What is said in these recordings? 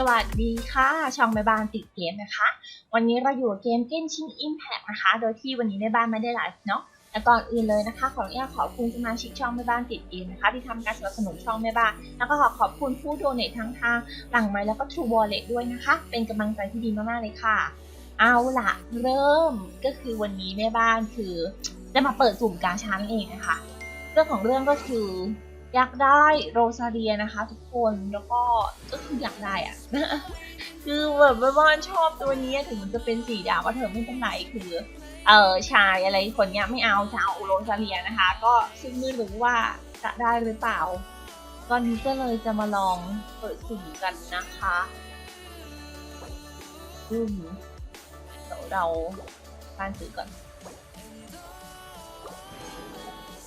สวัสดีค่ะ ช่องแม่บ้านติดเกมนะคะ วันนี้เราอยู่กับเกมเกนชินอิมแพกนะคะ โดยที่วันนี้แม่บ้านไม่ได้ไลฟ์เนาะแต่ก่อนอื่นเลยนะคะ ขออนุญาตขอบคุณสมาชิกช่องแม่บ้านติดเกมนะคะ ที่ทำการสนับสนุนช่องแม่บ้าน แล้วก็ขอขอบคุณผู้โดเนททั้งทางหลังไม้แล้วก็ True Wallet ด้วยนะคะ เป็นกำลังใจที่ดีมากๆเลยค่ะ เอาละเริ่มก็คือวันนี้แม่บ้านคือได้มาเปิดสุ่มกาชานั่นเองนะคะ เรื่องของเรื่องก็คือ อยากได้โรซาเรียนะคะทุกคนแล้วก็ก็คืออยากได้อะคือแบบแม่บ้านชอบตัวนี้ถึงมันจะเป็นสีดำว่าเธอไม่เป็นไรคือเออชายอะไรคนเนี้ยไม่เอาจะเอาโรซาเลียนะคะ ก็ซึ่งไม่รู้ว่าจะได้หรือเปล่าตอนนี้ก็เลยจะมาลองเปิดสุ่มกันนะคะอืมเดี๋ยวเราการซื้อก่อน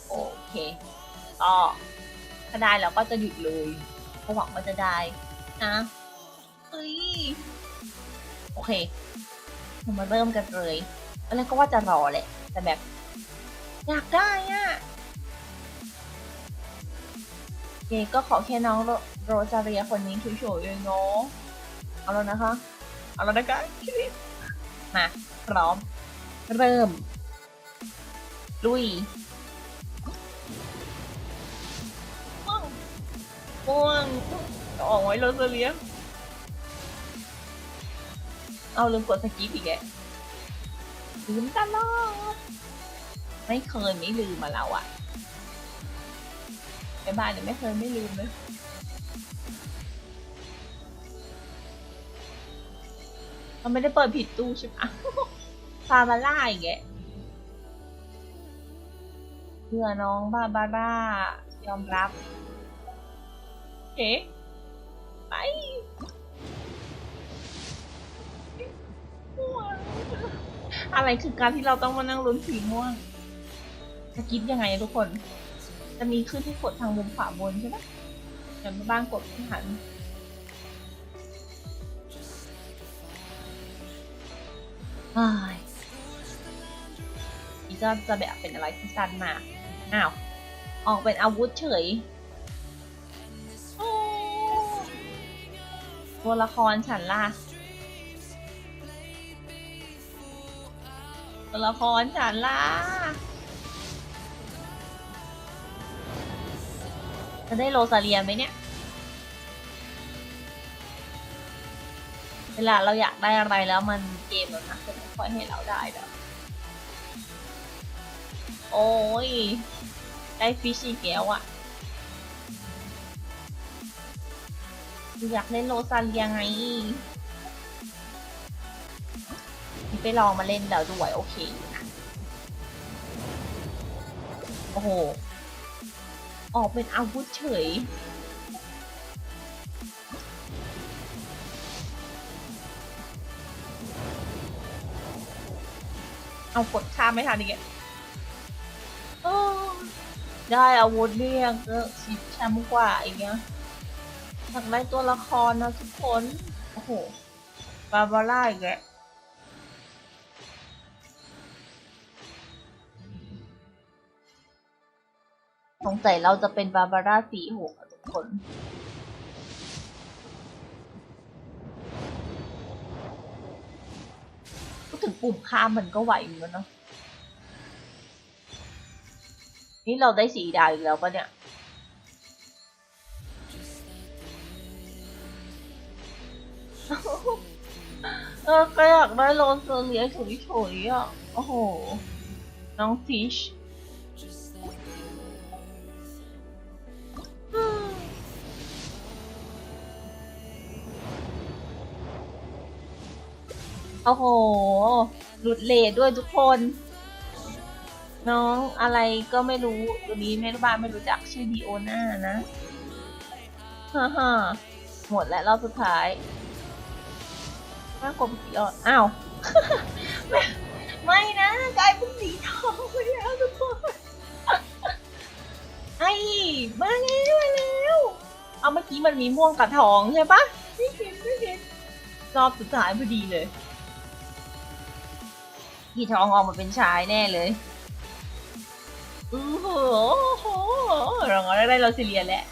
โอเคก็ ถ้าได้เราก็จะหยุดเลยเหวังว่าจะได้นะเฮ้ยโอเคเรามาเริ่มกันเลยตอนแรกก็ว่าจะรอแหละ แต่แบบ อยากได้อะโอเคก็ขอแค่น้องโรโรซาเรียคนนี้เฉยๆเองเนาะเอาแล้วนะคะ เอาแล้วนะคะมา พร้อม เริ่ม ลุย ม่วงออกไว้โรซเลียเอาลืมกดสกิปอีกแกลืมตลอดไม่เคยไม่ลืมมาแล้วอะไปบ้านเนี่ยไม่เคยไม่ลืมเลยมันไม่ได้เปิดผิดตู้ใช่ปะฟาบาร่าอีกแกเพื่อน้องบาบาร่ายอมรับ เอ๊ะไปอะไรคือการที่เราต้องมานั่งลุ้นสีม่วงจะกิฟยังไงทุกคน จะมีขึ้นที่กดทางมุมขวาบนใช่ไหมเดี๋ยวแม่บ้านกดไม่ทันนี่ก็จะแบบเป็นอะไรที่สั้นมาก อ้าว ออกเป็นอาวุธเฉย ตัวละครฉันล่ะ ตัวละครฉันล่ะ จะได้โรซาเลียไหมเนี่ย เวลาเราอยากได้อะไรแล้วมันเกมมันนะจะไม่ค่อยให้เราได้แบบโอ้ย ได้ฟิชอีกแล้วอะ อยากเล่นโรซาเลียไงไปลองมาเล่นแล้วด้วยโอเคอยู่นะ โอ้โห ออกเป็นอาวุธเฉย เอากดข้ามไม่ทันอีกได้อาวุธเนี่ยก็ชิดแชมป์กว่าอีกเนี้ย อยากได้ตัวละครนะทุกคน โอ้โห บาบาร่าอีกแล้วสงสัยเราจะเป็นบาบาร่าสีหกอะทุกคนพูดถึงปุ่มข้ามมันก็ไหวเหมือนกันเนาะนี่เราได้สีดาวอีกแล้วปะเนี่ย ก็อยากได้โรสเลียเฉยๆอะ โอ้โห น้องฟิชโอ้โห หลุดเลทด้วยทุกคน น้องอะไรก็ไม่รู้ ตัวนี้แม่บ้านไม่รู้จักชื่อดีโอน่านะ ฮ่าฮ่าหมดแล้วรอบสุดท้าย น่ากลมสีอ่อนอ้าวไม่ไม่นะกลายเป็นสีทองไปแล้วทุกคนไอ้มาแล้วมาแล้วเอาเมื่อกี้มันมีม่วงกับทองใช่ปะไม่เห็นไม่เห็นรอบสุดท้ายพอดีเลยพี่ทองออกมาเป็นชายแน่เลยอู้โหโหเราก็ได้เราซิเลียนแหละ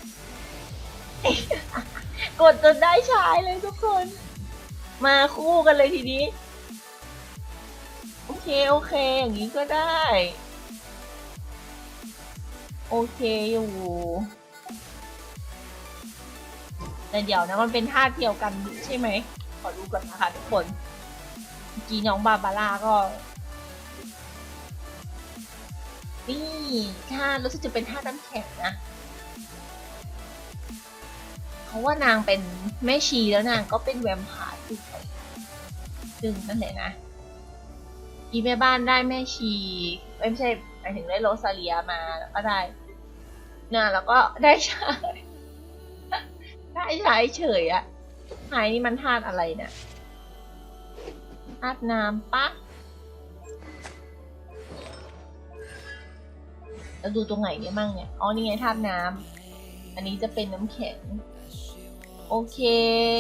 กดจนได้ชายเลยทุกคน มาคู่กันเลยทีนี้ โอเค โอเค อย่างนี้ก็ได้ โอเคอยู่ แต่เดี๋ยวนะมันเป็นท่าเดียวกันใช่ไหม ขอดูก่อนนะคะทุกคนกีน้องบาบาร่าก็ นี่ท่ารู้สึกจะเป็นท่าน้ำแข็งนะเพราะว่านางเป็นแม่ชีแล้วนางก็เป็นแวมไพร์ ซึ่งนั่นแหละนะอีแม่บ้านได้แม่ชีไม่ใช่หมายถึงได้โรซาเลียมาแล้วก็ได้นะแล้วก็ได้ชายได้ชายเฉยอะชายนี่มันธาตุอะไรเนี่ยธาตุน้ำปะแล้วดูตรงไหนเนี่ยมั่งเนี่ย อ๋อ นี่ไงธาตุน้ำ อันนี้จะเป็นน้ำแข็ง โอเค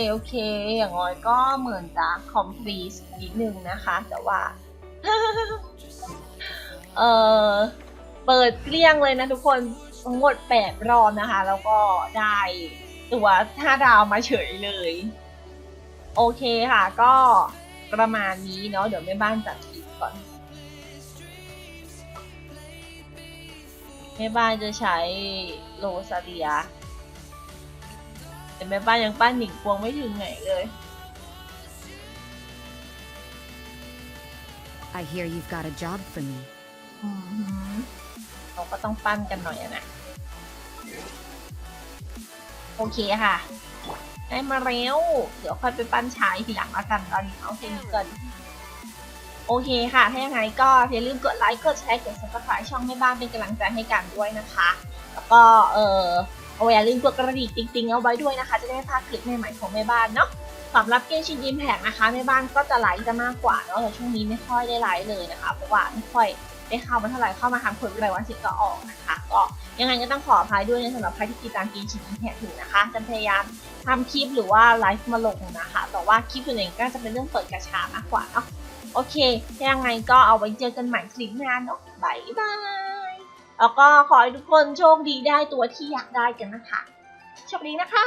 โอเค อย่างน้อยก็เหมือนจะคอมพลีสนิดนึงนะคะ แต่ว่า เออเปิดเกลี้ยงเลยนะทุกคนทั้งหมดแปดรอบนะคะ แล้วก็ได้ตัวห้าดาวมาเฉยเลย โอเคค่ะ ก็ประมาณนี้เนาะเดี๋ยวแม่บ้านจัดคลิปก่อนแม่บ้านจะใช้โรซาเลีย แต่แม่บ้านยังปั้นหนิงพวงไม่ถึงไหนเลย I hear you've got a job for me. อือหือเราก็ต้องปั้นกันหน่อยอะนะ โอเคค่ะ ได้มาเร็วเดี๋ยวค่อยไปปั้นชายทีหลังละกันตอนนี้เอาแค่นี้ก่อนโอเคค่ะ ถ้ายังไงก็อย่าลืมกดไลค์ กดแชร์ กด subscribe ช่องแม่บ้านเป็นกำลังใจให้กันด้วยนะคะ แล้วก็เออ เอาอย่าลืมกดกระดิ่งติ๊งๆเอาไว้ด้วยนะคะ จะได้ไม่พลาดคลิปใหม่ๆของแม่บ้านเนาะสำหรับเกมชินอิมแพกนะคะแม่บ้านก็จะไลค์จะมากกว่าเนาะแต่ช่วงนี้ไม่ค่อยได้ไลค์เลยนะคะเพราะว่าไม่ค่อยได้เข้ามาเท่าไหร่เข้ามาทำผลรายวันสิก็ออกนะคะ ก็ยังไงก็ต้องขออภัยด้วยนสำหรับใครที่ติดตามเกมชินอิมแพกอยู่นะคะจะพยายามทำคลิปหรือว่าไลฟ์มาลงนะคะ แต่ว่าคลิปส่วนใหญ่ก็จะเป็นเรื่องเปิดกระชามากกว่าเนาะโอเค ยังไงก็เอาไว้เจอกันใหม่คลิปหน้าเนาะบายบาย แล้วก็ขอให้ทุกคนโชคดีได้ตัวที่อยากได้กันนะคะโชคดีนะคะ